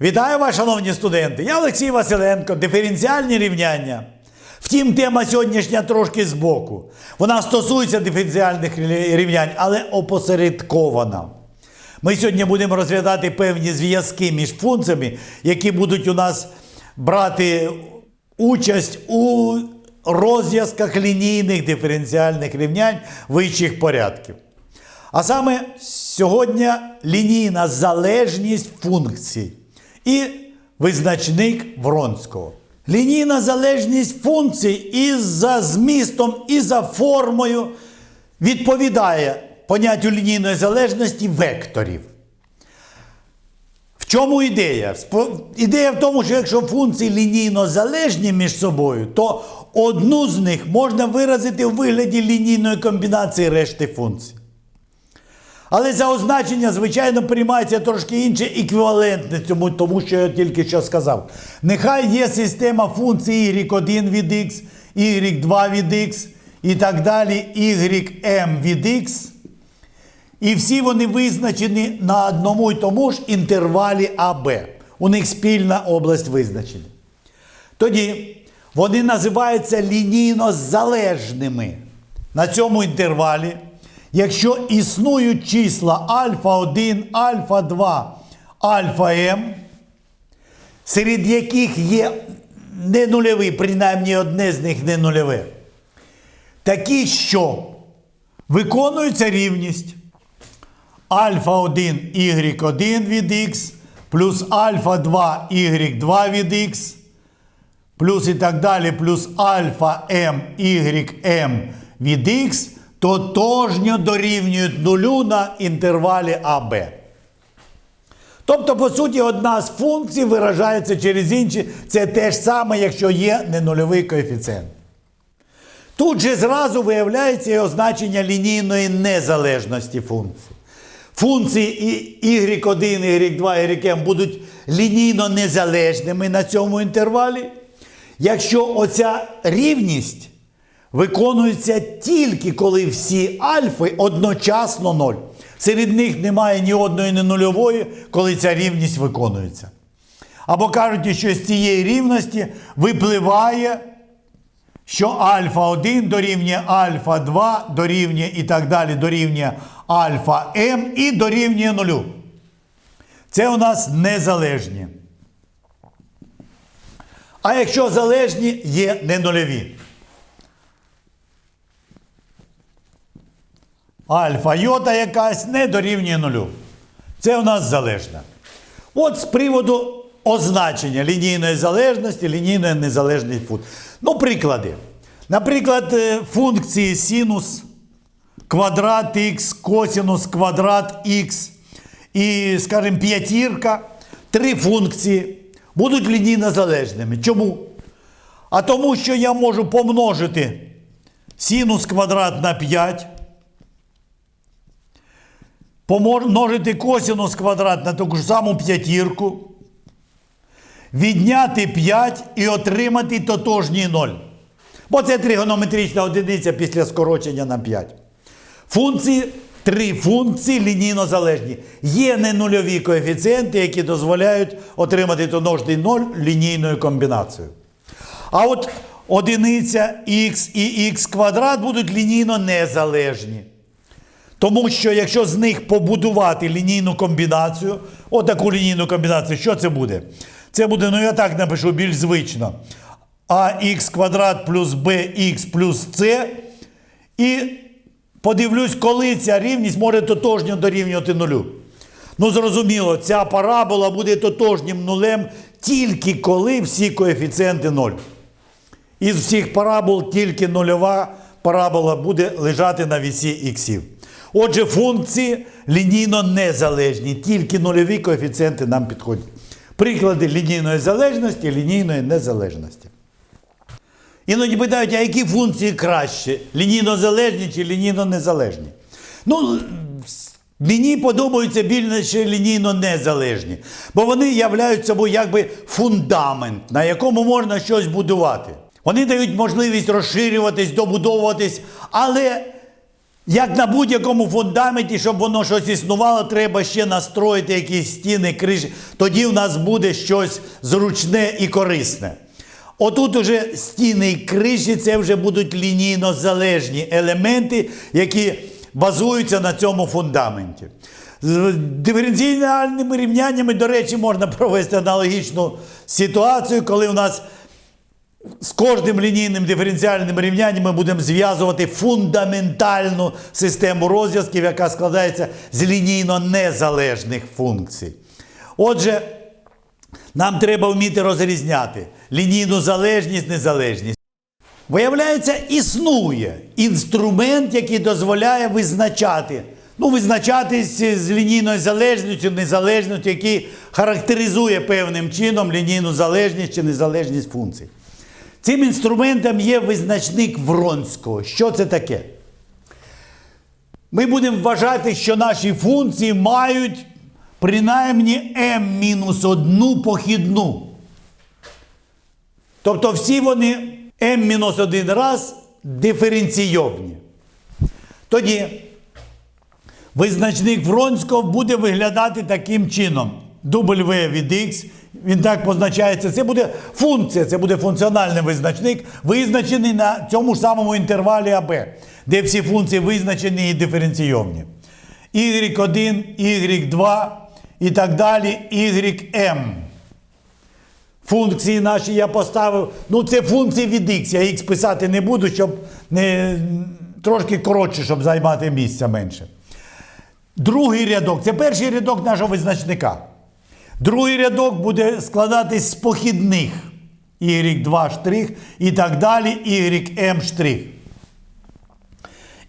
Вітаю вас, шановні студенти! Я Олексій Василенко, диференціальні рівняння. Втім, тема сьогоднішня трошки збоку. Вона стосується диференціальних рівнянь, але опосередкована. Ми сьогодні будемо розглядати певні зв'язки між функціями, які будуть у нас брати участь у розв'язках лінійних диференціальних рівнянь вищих порядків. А саме сьогодні лінійна залежність функцій і визначник Вронського. Лінійна залежність функцій і за змістом, і за формою відповідає поняттю лінійної залежності векторів. В чому ідея? Ідея в тому, що якщо функції лінійно залежні між собою, то одну з них можна виразити у вигляді лінійної комбінації решти функцій. Але за означення, звичайно, приймається трошки інше еквівалентне цьому, тому що я тільки що сказав. Нехай є система функцій y1 від x, y2 від x і так далі, ym від x. І всі вони визначені на одному і тому ж інтервалі АБ. У них спільна область визначення. Тоді вони називаються лінійно залежними на цьому інтервалі, якщо існують числа альфа 1, альфа 2, альфа М, серед яких є не нульові, принаймні одне з них не нульове. Такі, що виконується рівність альфа 1 y1 від x плюс альфа 2 y2 від x плюс і так далі, плюс альфа m ym від x тотожньо дорівнюють нулю на інтервалі АБ. Тобто, по суті, одна з функцій виражається через інші. Це те ж саме, якщо є ненульовий коефіцієнт. Тут же зразу виявляється і означення лінійної незалежності функції. Функції і y1, y2, ym будуть лінійно незалежними на цьому інтервалі, якщо оця рівність виконується тільки коли всі альфи одночасно 0. Серед них немає ні одної ні нульової, коли ця рівність виконується. Або кажуть, що з цієї рівності випливає що альфа 1 дорівнює альфа 2 дорівнює і так далі дорівнює альфа М і дорівнює нулю. Це у нас незалежні. А якщо залежні, є ненульові. Альфа йота якась не дорівнює нулю. Це у нас залежна. От з приводу означення лінійної залежності, лінійної незалежної функції. Ну, приклади. Наприклад, е, функції синус квадрат х, косинус квадрат х і, скажімо, п'ятірка, три функції будуть лінійно залежними. Чому? А тому, що я можу помножити синус квадрат на 5, помножити косинус квадрат на таку ж саму п'ятірку, відняти 5 і отримати тотожній 0. Бо це тригонометрична одиниця після скорочення на 5. Функції, три функції лінійно залежні. Є ненульові коефіцієнти, які дозволяють отримати тотожний 0 лінійною комбінацією. А от одиниця х і х квадрат будуть лінійно незалежні. Тому що якщо з них побудувати лінійну комбінацію, отаку лінійну комбінацію, що це буде? Це буде, ну я так напишу більш звично. АХ квадрат плюс bx плюс c. І подивлюсь, коли ця рівність може тотожньо дорівнювати нулю. Ну, зрозуміло, ця парабола буде тотожнім нулем тільки коли всі коефіцієнти 0. Із всіх парабол тільки нульова парабола буде лежати на вісі іксів. Отже, функції лінійно незалежні, тільки нульові коефіцієнти нам підходять. Приклади лінійної залежності, лінійної незалежності. Іноді питають, а які функції краще? Лінійно залежні чи лінійно незалежні? Ну, мені подобаються більше лінійно незалежні, бо вони являють собою якби фундамент, на якому можна щось будувати. Вони дають можливість розширюватись, добудовуватись, але Як на будь-якому фундаменті, щоб воно щось існувало, треба ще настроїти якісь стіни, криші. Тоді в нас буде щось зручне і корисне. Отут уже стіни і криші це вже будуть лінійно залежні елементи, які базуються на цьому фундаменті. З диференційними рівняннями, до речі, можна провести аналогічну ситуацію, коли у нас з кожним лінійним диференціальним рівнянням ми будемо зв'язувати фундаментальну систему розв'язків, яка складається з лінійно незалежних функцій. Отже, нам треба вміти розрізняти лінійну залежність, незалежність. Виявляється, існує інструмент, який дозволяє визначати. Ну, визначатись з лінійною залежністю, незалежністю, який характеризує певним чином лінійну залежність чи незалежність функцій. Цим інструментом є визначник Вронського. Що це таке? Ми будемо вважати, що наші функції мають принаймні m-1 похідну. Тобто всі вони m-1 раз диференційовні. Тоді визначник Вронського буде виглядати таким чином. W від x, він так позначається. Це буде функція, це буде функціональний визначник, визначений на цьому ж самому інтервалі АБ, де всі функції визначені і диференційовні. y1, y2 і так далі, ym. Функції наші я поставив. Ну, це функції від x. Я x писати не буду, щоб не трошки коротше, щоб займати місця менше. Другий рядок це перший рядок нашого визначника. Другий рядок буде складатись з похідних y2 штрих і так далі, ym штрих.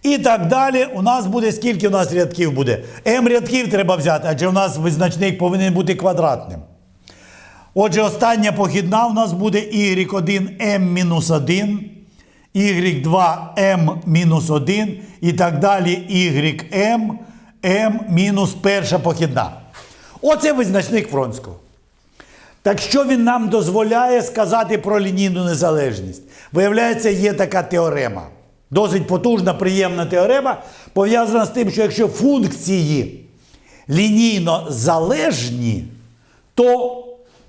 І так далі. У нас буде скільки у нас рядків буде? m рядків треба взяти, адже у нас визначник повинен бути квадратним. Отже, остання похідна у нас буде y1 m-1, y2 m-1 і так далі ym m мінус похідна. Оце визначник Вронського. Так що він нам дозволяє сказати про лінійну незалежність? Виявляється, є така теорема. Досить потужна, приємна теорема, пов'язана з тим, що якщо функції лінійно залежні, то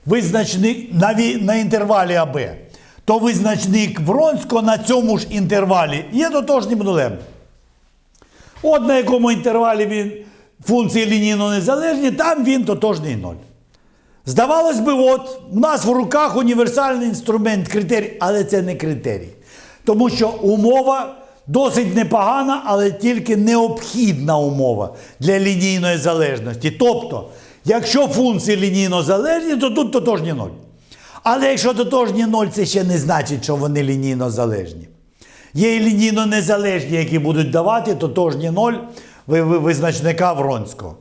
визначник на, на інтервалі АБ, то визначник Вронського на цьому ж інтервалі є тотожнім нулем. От на якому інтервалі він функції лінійно незалежні, там він тотожний ноль. Здавалось би, от у нас в руках універсальний інструмент критерій, але це не критерій. Тому що умова досить непогана, але тільки необхідна умова для лінійної залежності. Тобто, якщо функції лінійно залежні, то тут тотожні ноль. Але якщо тотожні ноль, це ще не значить, що вони лінійно залежні. Є і лінійно незалежні, які будуть давати тотожні ноль визначника Вронського.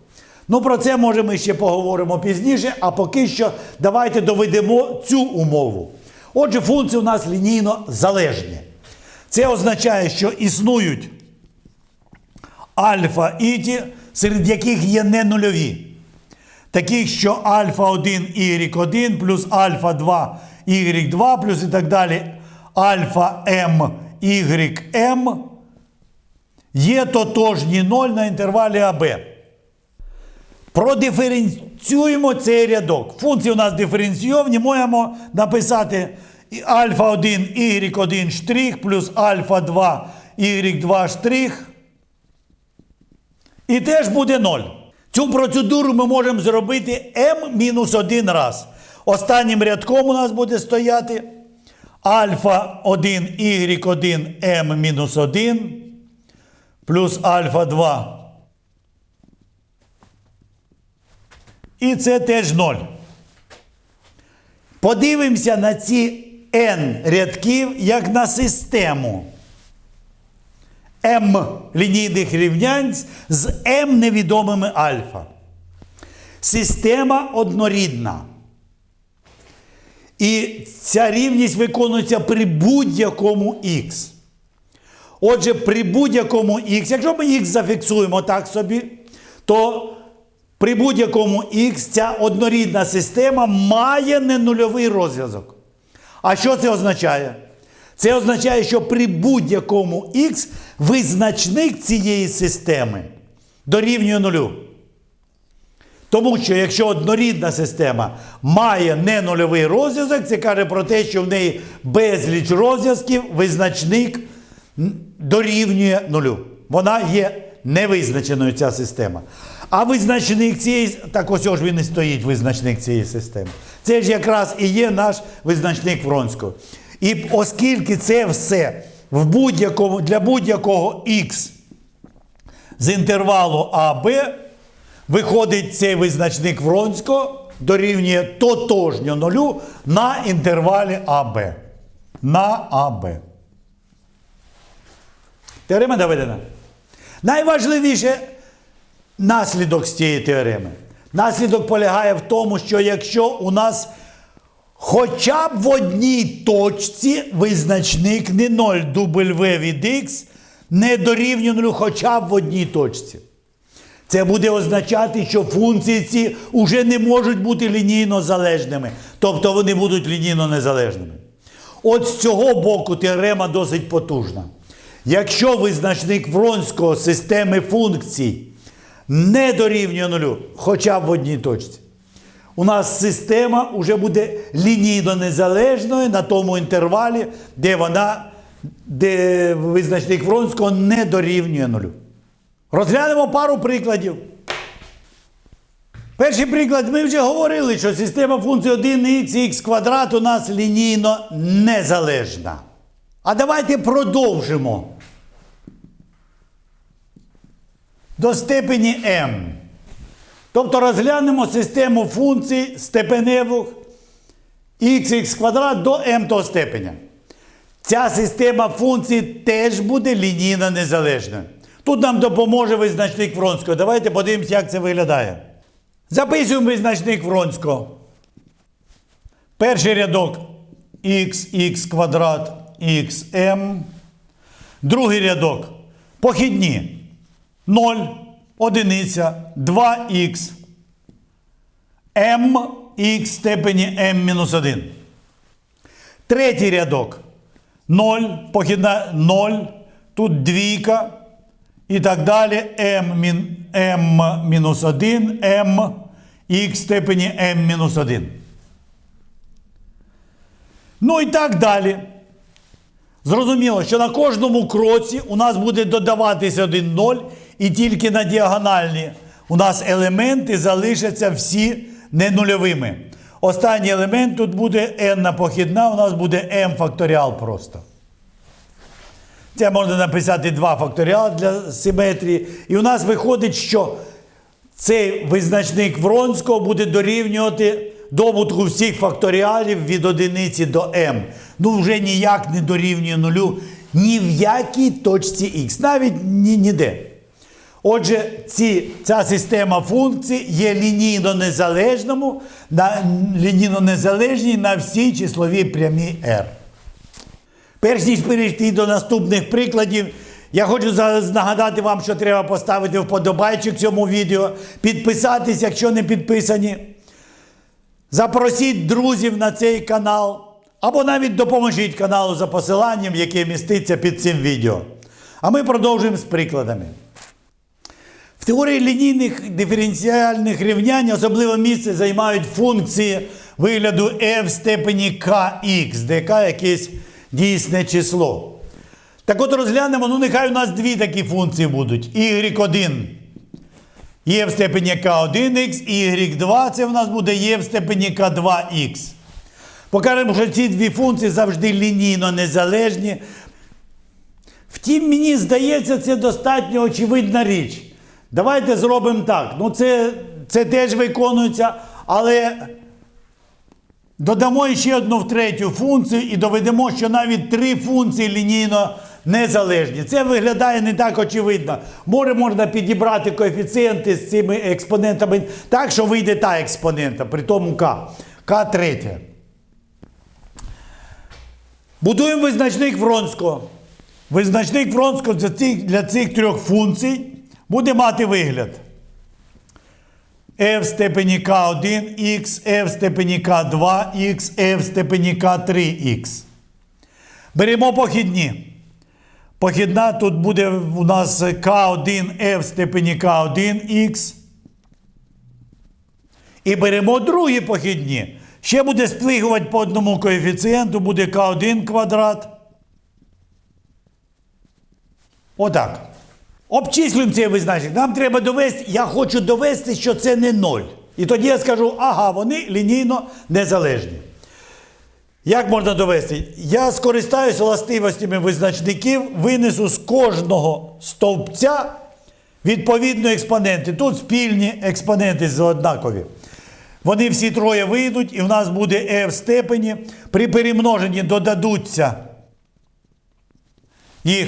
Ну, про це може ми ще поговоримо пізніше, а поки що давайте доведемо цю умову. Отже, функції у нас лінійно залежні. Це означає, що існують альфа іті, серед яких є не нульові. Таких, що альфа 1 y1 плюс альфа 2 y2 плюс і так далі альфа m ym є тотожні 0 на інтервалі АБ. Продиференціюємо цей рядок. Функції у нас диференційовні, можемо написати альфа 1 y1 штрих плюс альфа 2 y2 штрих. І теж буде 0. Цю процедуру ми можемо зробити m-1 раз. Останнім рядком у нас буде стояти альфа 1 y1 m-1 плюс альфа 2. І це теж 0. Подивимося на ці n рядків як на систему. m лінійних рівнянь з m невідомими альфа. Система однорідна. І ця рівність виконується при будь-якому х. Отже, при будь-якому х, якщо ми х зафіксуємо так собі, то при будь-якому х ця однорідна система має ненульовий розв'язок. А що це означає? Це означає, що при будь-якому х визначник цієї системи дорівнює нулю. Тому що якщо однорідна система має не нульовий розв'язок, це каже про те, що в неї безліч розв'язків, визначник дорівнює нулю. Вона є невизначеною ця система. А визначник цієї, так ось ж він і стоїть, визначник цієї системи. Це ж якраз і є наш визначник Вронського. І оскільки це все в будь-якому, для будь-якого х з інтервалу АБ виходить цей визначник Вронського дорівнює тотожньо нулю на інтервалі АБ. На АБ. Теорема доведена. Найважливіше наслідок з цієї теореми. Наслідок полягає в тому, що якщо у нас хоча б в одній точці визначник не 0 W від x не дорівнює нулю хоча б в одній точці. Це буде означати, що функції ці вже не можуть бути лінійно залежними, тобто вони будуть лінійно незалежними. От з цього боку теорема досить потужна. Якщо визначник Вронського системи функцій не дорівнює нулю, хоча б в одній точці, у нас система вже буде лінійно незалежною на тому інтервалі, де вона, де визначник Вронського не дорівнює нулю. Розглянемо пару прикладів. Перший приклад, ми вже говорили, що система функції 1х і х квадрат у нас лінійно незалежна. А давайте продовжимо. До степені m. Тобто розглянемо систему функцій степеневих х квадрат до m степеня. Ця система функцій теж буде лінійно незалежною. Тут нам допоможе визначник Вронського. Давайте подивимося, як це виглядає. Записуємо визначник Вронського. Перший рядок xx квадрат xm. Другий рядок похідні 0, одиниця, 2х, m, х в степені m-1. Третій рядок 0, похідна 0, тут двійка і так далі m, мін- m мінус 1, m, х в степені m мінус 1. Ну і так далі. Зрозуміло, що на кожному кроці у нас буде додаватися один 0, і тільки на діагональні у нас елементи залишаться всі ненульовими. Останній елемент тут буде n на похідна, у нас буде m факторіал просто. Це можна написати 2 факторіал для симетрії. І у нас виходить, що цей визначник Вронського буде дорівнювати добутку всіх факторіалів від одиниці до m. Ну, вже ніяк не дорівнює нулю ні в якій точці х, навіть ні, ніде. Отже, ці, ця система функцій є лінійно незалежному, на, лінійно незалежній на всій числовій прямій r. Перш ніж перейти до наступних прикладів, я хочу зараз нагадати вам, що треба поставити вподобайчик цьому відео, підписатись, якщо не підписані. Запросіть друзів на цей канал, або навіть допоможіть каналу за посиланням, яке міститься під цим відео. А ми продовжуємо з прикладами. В теорії лінійних диференціальних рівнянь особливе місце займають функції вигляду f в степені kx, де k якесь дійсне число. Так от розглянемо, ну нехай у нас дві такі функції будуть. y1 є в степені k1x, y2 це в нас буде є в степені k2x. Покажемо, що ці дві функції завжди лінійно незалежні. Втім, мені здається, це достатньо очевидна річ. Давайте зробимо так. Ну, це, це теж виконується, але додамо ще одну в третю функцію і доведемо, що навіть три функції лінійно незалежні. Це виглядає не так очевидно. Може, можна підібрати коефіцієнти з цими експонентами так, що вийде та експонента, при тому k. k третя. Будуємо визначник Вронського. Визначник Вронського для цих, для цих трьох функцій буде мати вигляд. f в степені k1х, f в степені k2х, f в степені k3х. Беремо похідні. Похідна тут буде у нас К1F в степені К1Х. І беремо другі похідні. Ще буде сплигувати по одному коефіцієнту, буде К1 квадрат. Отак. Обчислюємо цей визначник. Нам треба довести, я хочу довести, що це не ноль. І тоді я скажу, ага, вони лінійно незалежні. Як можна довести? Я скористаюся властивостями визначників, винесу з кожного стовпця відповідно експоненти. Тут спільні експоненти однакові. Вони всі троє вийдуть, і в нас буде e в степені. При перемноженні додадуться їх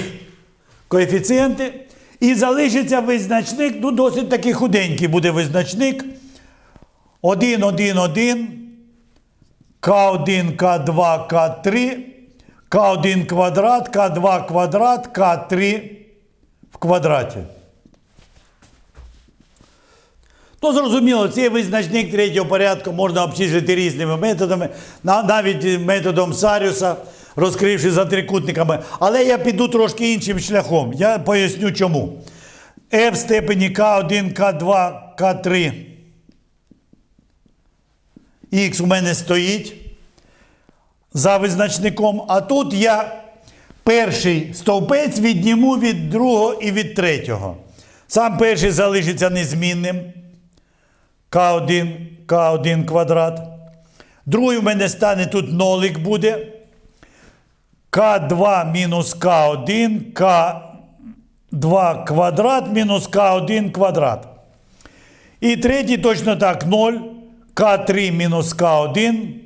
коефіцієнти. І залишиться визначник, ну досить таки худенький буде визначник. 1, 1, 1, К1, К2, К3, К1 квадрат, К2 квадрат, К3 в квадраті. Ну, зрозуміло, цей визначник третього порядку можна обчислити різними методами, навіть методом Саріуса, розкривши за трикутниками. Але я піду трошки іншим шляхом. Я поясню чому. F в степені К1, К2, К3. Х у мене стоїть за визначником, а тут я перший стовпець відніму від другого і від третього. Сам перший залишиться незмінним. К1, К1 квадрат. Другий у мене стане тут нолик буде. К2 мінус К1, К2 квадрат мінус К1 квадрат. І третій точно так 0. К3 мінус К1.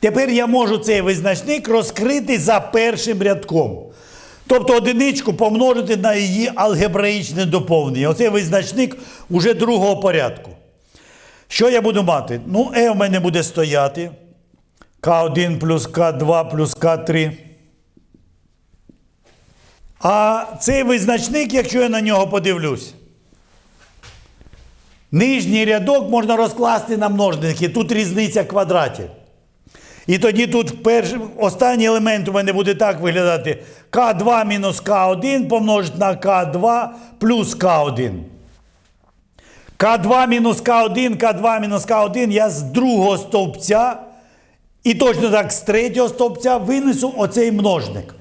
Тепер я можу цей визначник розкрити за першим рядком. Тобто одиничку помножити на її алгебраїчне доповнення. Оцей визначник уже другого порядку. Що я буду мати? Ну, E в мене буде стояти. К1 плюс К2 плюс К3. А цей визначник, якщо я на нього подивлюсь, нижній рядок можна розкласти на множники. Тут різниця квадратів. І тоді тут перший, останній елемент у мене буде так виглядати. К2 мінус К1 помножити на К2 плюс К1. К2 мінус К1, К2 мінус К1 я з другого стовпця і точно так з третього стовпця винесу оцей множник.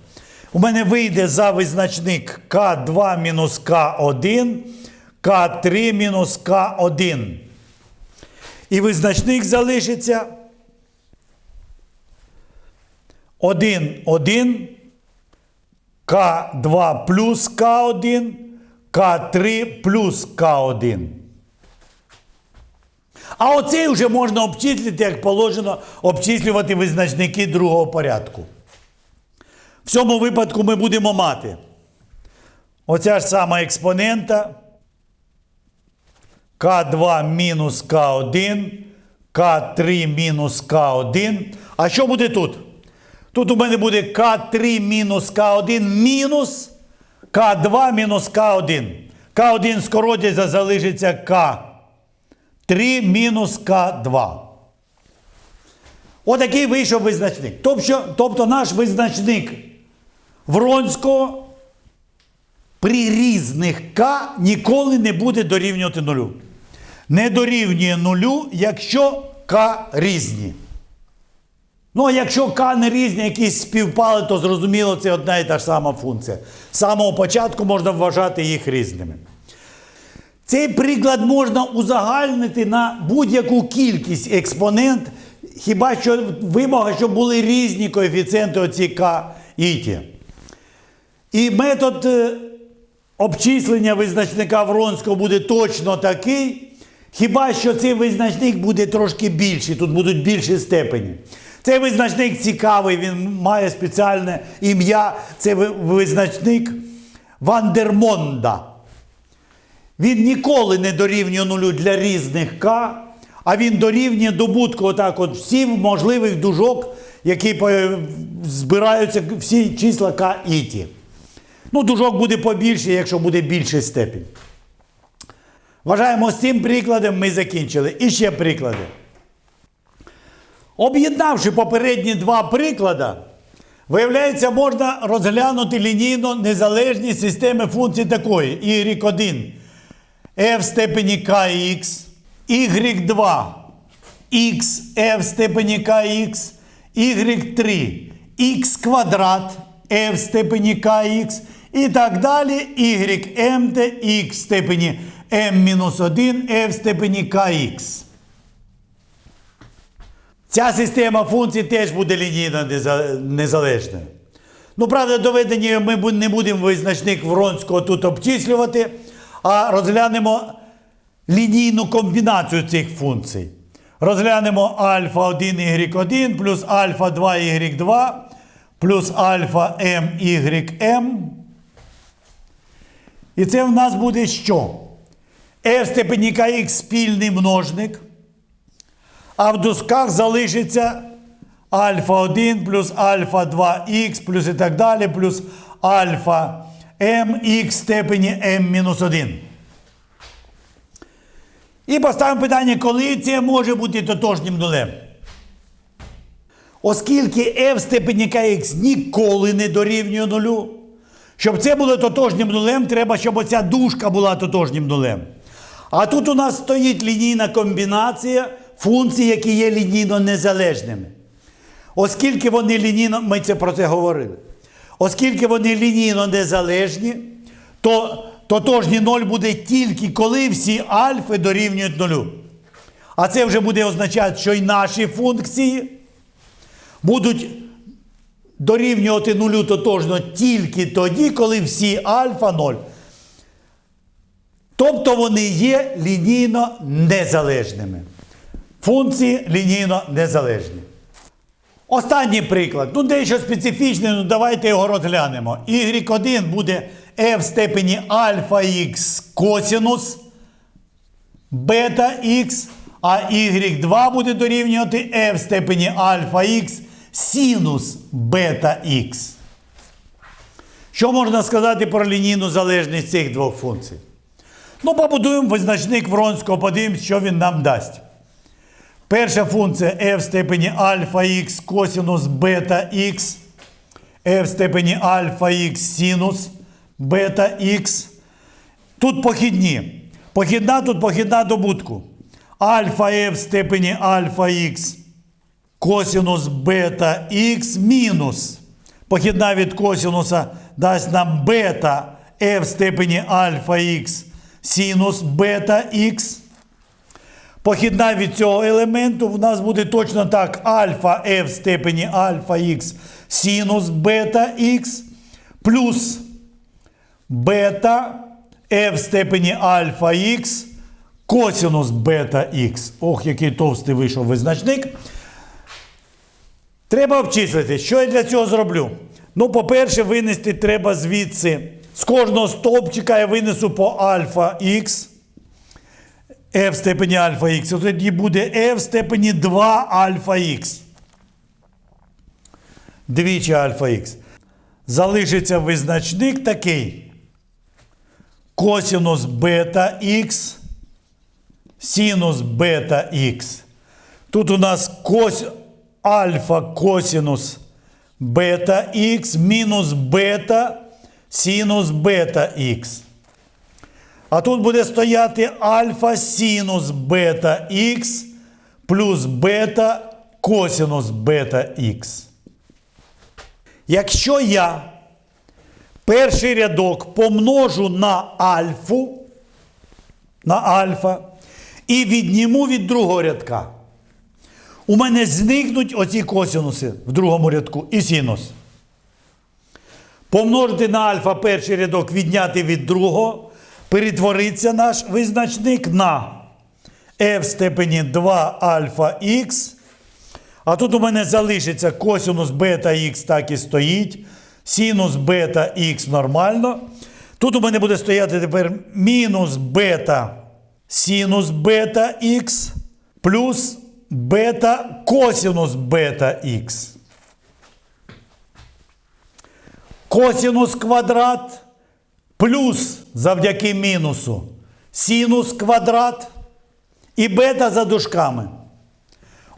У мене вийде за визначник К2 мінус К1, К3 мінус К1. І визначник залишиться 1, 1, К2 плюс К1, К3 плюс К1. А оцей вже можна обчислити, як положено, обчислювати визначники другого порядку. В цьому випадку ми будемо мати оця ж сама експонента К2 мінус К1, К3 мінус К1. А що буде тут? Тут у мене буде К3 мінус К1 мінус К2 мінус К1. К1 скоротиться, залишиться К3 мінус К2. Отакий вийшов визначник. Тобто, тобто наш визначник Вронського при різних К ніколи не буде дорівнювати нулю. Не дорівнює нулю, якщо К різні. Ну, а якщо К не різні, якісь співпали, то зрозуміло, це одна і та ж сама функція. З самого початку можна вважати їх різними. Цей приклад можна узагальнити на будь-яку кількість експонент, хіба що вимога, щоб були різні коефіцієнти оці К і Т. І метод е, обчислення визначника Вронського буде точно такий, хіба що цей визначник буде трошки більший, тут будуть більші степені. Цей визначник цікавий, він має спеціальне ім'я. Це визначник Вандермонда. Він ніколи не дорівнює нулю для різних К, а він дорівнює добутку отак от всіх можливих дужок, які збираються всі числа К і Т. Ну, дужок буде побільше, якщо буде більший степінь. Вважаємо, з цим прикладом ми закінчили. І ще приклади. Об'єднавши попередні два приклади, виявляється, можна розглянути лінійно незалежні системи функцій такої. y1 f в степені kx, y2 x f в степені kx, y3 x квадрат f в степені kx і так далі ym та x в степені m-1 f в степені kx. Ця система функцій теж буде лінійно неза- незалежною. Ну, правда, доведення ми не будемо визначник Вронського тут обчислювати, а розглянемо лінійну комбінацію цих функцій. Розглянемо альфа 1 y1 плюс альфа 2 y2 плюс альфа m ym. І це в нас буде що? F в степені kx спільний множник. А в дужках залишиться альфа 1 плюс альфа 2х плюс і так далі, плюс альфа mx в степені m-1. І поставимо питання, коли це може бути тотожнім нулем. Оскільки f в степені kx ніколи не дорівнює нулю, щоб це було тотожнім нулем, треба, щоб оця дужка була тотожнім нулем. А тут у нас стоїть лінійна комбінація функцій, які є лінійно незалежними. Оскільки вони лінійно, ми це про це говорили. Оскільки вони лінійно незалежні, то тотожній ноль буде тільки коли всі альфи дорівнюють нулю. А це вже буде означати, що й наші функції будуть дорівнювати нулю тотожно тільки тоді, коли всі альфа 0. Тобто вони є лінійно незалежними. Функції лінійно незалежні. Останній приклад. Ну, дещо специфічний, ну давайте його розглянемо. Y1 буде f в степені альфа х косінус бета х, а y2 буде дорівнювати f в степені альфа х синус бета х. Що можна сказати про лінійну залежність цих двох функцій? Ну, побудуємо визначник Вронського, подивимось, що він нам дасть. Перша функція f в степені альфа х косинус бета х, f в степені альфа х синус бета х. Тут похідні. Похідна тут похідна добутку. Альфа f в степені альфа х косинус бета х мінус. Похідна від косинуса дасть нам бета f в степені альфа х синус бета х. Похідна від цього елементу в нас буде точно так альфа f в степені альфа х синус бета х плюс бета f в степені альфа х косинус бета х. Ох, який товстий вийшов визначник. Треба обчислити. Що я для цього зроблю? Ну, по-перше, винести треба звідси. З кожного стовпчика я винесу по альфа х. f в степені альфа х. Тоді буде f в степені 2 альфа х. Двічі альфа х. Залишиться визначник такий. Косинус бета х. Синус бета х. Тут у нас кос... альфа косинус бета х мінус бета синус бета х. А тут буде стояти альфа синус бета х плюс бета косинус бета х. Якщо я перший рядок помножу на альфу, на альфа, і відніму від другого рядка, у мене зникнуть оці косинуси в другому рядку і синус. Помножити на альфа перший рядок, відняти від другого, перетвориться наш визначник на f в степені 2 альфа х. А тут у мене залишиться косинус бета х так і стоїть. Синус бета х нормально. Тут у мене буде стояти тепер мінус бета синус бета х плюс бета косинус бета х. Косинус квадрат плюс завдяки мінусу синус квадрат і бета за дужками.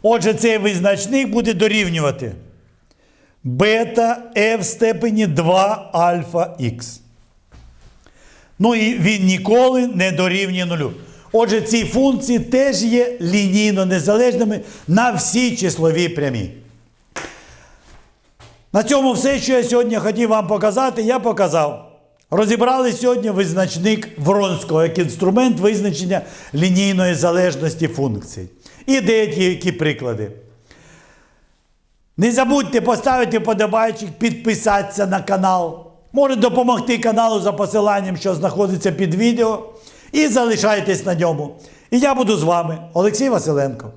Отже, цей визначник буде дорівнювати бета f в степені 2 альфа х. Ну і він ніколи не дорівнює нулю. Отже, ці функції теж є лінійно незалежними на всі числові прямі. На цьому все, що я сьогодні хотів вам показати, я показав. Розібрали сьогодні визначник Вронського як інструмент визначення лінійної залежності функцій. І деякі які приклади. Не забудьте поставити подобайчик, підписатися на канал. Може допомогти каналу за посиланням, що знаходиться під відео. І залишайтесь на ньому. І я буду з вами, Олексій Василенко.